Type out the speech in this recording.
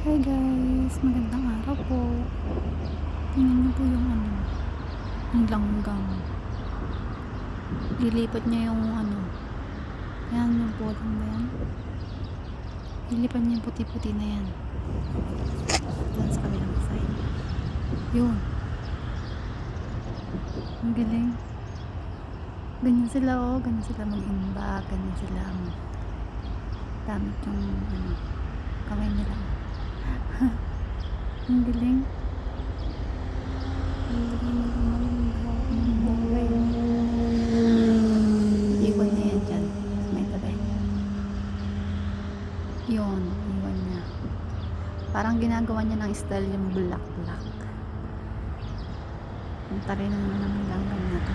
Hi guys, magandang araw po. Tingnan niyo po yung ano, yung langgam. Lilipat niya yung ano, yan yung pulang na yan. Lilipat niya yung puti-puti na yan. Doon sa kabilang side. Yun. Ang galing. Ganyan sila oh, ganyan sila mag-imbak, ganyan sila um, gamit yung ano, Ang galing. Ang galing nila mag-imbak. Ang buhay. Iwan niya yan dyan. May tabi. Yun, iwan niya. Parang ginagawa niya ng style yung black-black. Ang taray na naman ng langgam na to.